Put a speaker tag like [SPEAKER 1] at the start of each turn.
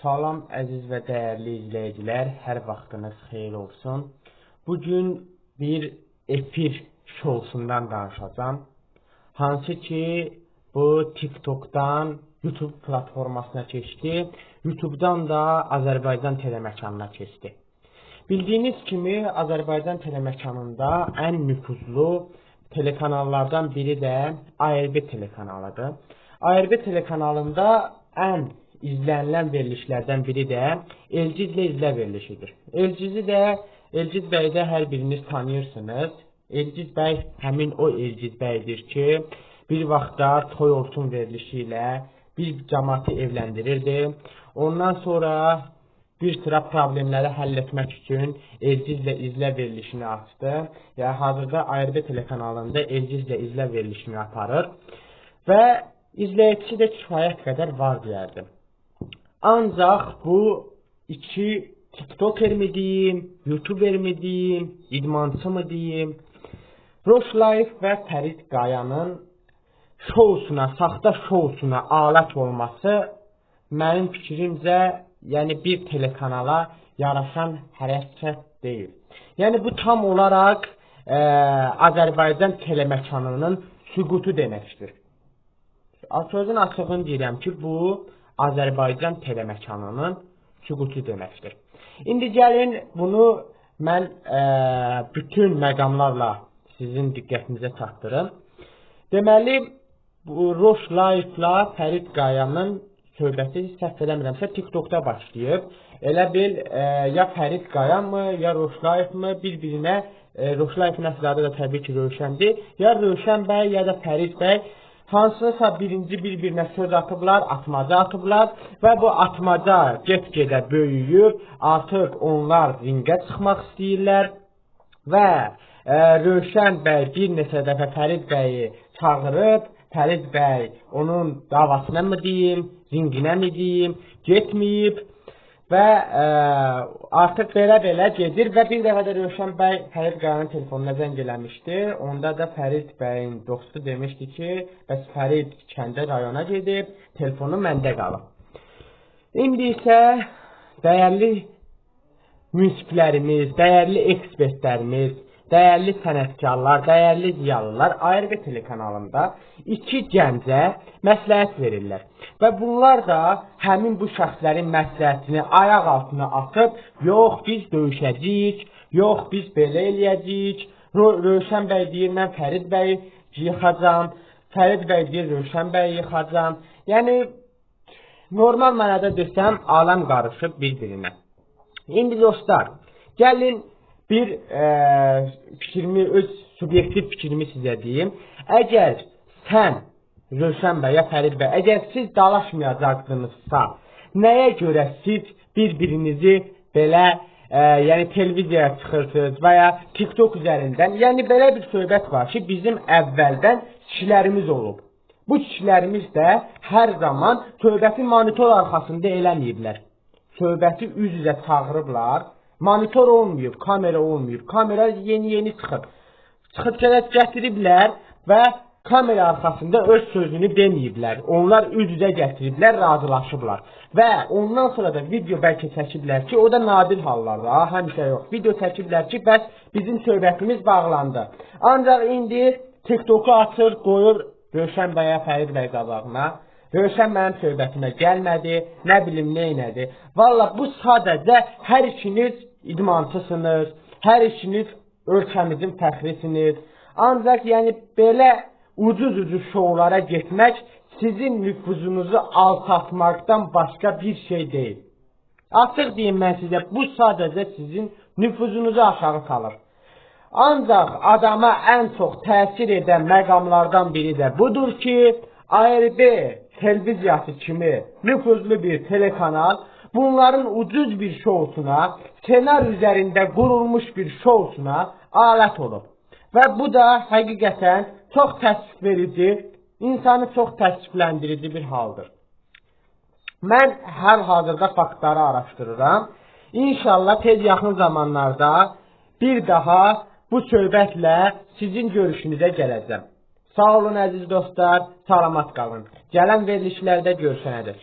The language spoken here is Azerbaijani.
[SPEAKER 1] Salam əziz və dəyərli izləyicilər, hər vaxtınız xeyir olsun. Bu gün bir efir şousundan danışacağam. Hansı ki, bu TikTokdan YouTube platformasına keçdi, YouTubedan da Azərbaycan teleməkanına keçdi. Bildiyiniz kimi Azərbaycan teleməkanında ən nüfuzlu telekanallardan biri də ARB telekanalıdır. ARB telekanalında ən izlənilən verilişlərdən biri də Elcizlə izlə verilişidir. Elcizi də Elciz bəyi də hər biriniz tanıyırsınız. Elciz bəy həmin o Elciz bəydir ki, bir vaxtlar toy olsun verilişi ilə bir cəmaatı evləndirirdi. Ondan sonra bir sıra problemləri həll etmək üçün Elcizlə izlə verilişini açdı. Yəni hazırda ARB telekanalında Elcizlə izlə verilişini aparır və izləyicisi də kifayət qədər var deyərdim. Ancaq bu iki TikToker mi diyeyim, YouTuber mi diyeyim, idmançı mı diyeyim, Roş Life və Fərid Qayanın şousuna, saxta şousuna alət olması mənim fikrimcə, yəni bir telekanala yaraşan hərəkət deyil. Yəni bu tam olaraq ə, Azərbaycan teleməkanının süqutu deməkdir. Sözün açığını deyirəm ki, bu Azərbaycan teleməkanının süqutu deməkdir. İndi gəlin bunu mən ə, bütün məqamlarla sizin diqqətinizə çatdırım. Deməli, bu Roş Life-la Fərid Qayanın söhbəti səhv eləmirəmsə TikTokda başlayıb. Elə bil ə, ya Fərid Qayanmı, ya Roş Life-mı bir-birinə e, Roş Life-in əsl adı da təbii ki, Rövşəndir. Ya Rövşən bəy, ya da Fərid bəy hansısa birinci bir-birinə söz atıblar, atmaca atıblar və bu atmaca get-gedə böyüyüb, artıq onlar ringə çıxmaq istəyirlər və ə, Rövşən bəy bir neçə dəfə Fərid bəyi çağırıb, Fərid bəy onun davasına mı deyim, ringinə mi deyim, getməyib və ə, artıq belə-belə gedir və bir dəfə də Rövşən bəy Fərid Qayanın telefonuna zəng eləmişdi. Onda da Fərid bəyin dostu demişdi ki, bəs Fərid kəndə rayona gedib, telefonu məndə qalıb. İndi isə dəyərli münsiflərimiz, dəyərli ekspertlərimiz, dəyərli sənətkarlar, dəyərli ziyalılar ARB telekanalında iki gəncə məsləhət verirlər. Və bunlar da həmin bu şəxslərin məsləhətini ayaq altına atıb, yox biz döyüşəcəyik, yox biz belə eləyəcəyik. Rövşən bəy deyir, mən Fərid bəyi yıxacam, Fərid bəy deyir, Rövşən bəyi yıxacam. Yəni normal mənada desəm, aləm qarışıb bir-birinə. İndi dostlar, gəlin bir e, fikrimi, öz subyektiv fikrimi sizə deyim. Əgər sən Rövşən bəy ya Fərid bəy, əgər siz dalaşmayacaqsınızsa, nəyə görə siz bir-birinizi belə ə, yəni televiziyaya çıxırsınız və ya TikTok üzərindən, yəni belə bir söhbət var ki, bizim əvvəldən kişilərimiz olub. Bu kişilərimiz də hər zaman söhbəti monitor arxasında eləməyiblər. Söhbəti üz-üzə çağırıblar Monitor olmayıb, kamera olmayıb. Kamera yeni-yeni çıxıb. Çıxıb kərət gətiriblər və kamera arxasında öz sözünü deməyiblər. Onlar üz-üzə gətiriblər, razılaşıblar. Və ondan sonra da video bəlkə çəkiblər ki, o da nadir hallarda, həmişə yox. Video çəkiblər ki, bəs bizim söhbətimiz bağlandı. Ancaq indi TikTok-u açır, qoyur Rövşən bəyə Fərid bəy qabağına. Rövşən mənim söhbətimə gəlmədi, nə bilim nə elədi. Valla bu sadəcə hər ikiniz idmançısınız, hər işiniz ölkəmizin fəxrisiniz. Ancaq yəni belə ucuz-ucuz şovlara getmək sizin nüfuzunuzu alçatmaqdan başqa bir şey deyil. Açıq deyim mən sizə, bu sadəcə sizin nüfuzunuzu aşağı salır. Ancaq adama ən çox təsir edən məqamlardan biri də budur ki, ARB televiziyası kimi nüfuzlu bir telekanal bunların ucuz bir şousuna, senar üzərində qurulmuş bir şousuna alət olub. Və bu da həqiqətən çox təəssüf verici, insanı çox təəssüfləndirici bir haldır. Mən hər hazırda faktları araşdırıram. İnşallah tez yaxın zamanlarda bir daha bu söhbətlə sizin görüşünüzə gələcəm. Sağ olun əziz dostlar, salamat qalın. Gələn verilişlərdə görüşənədək.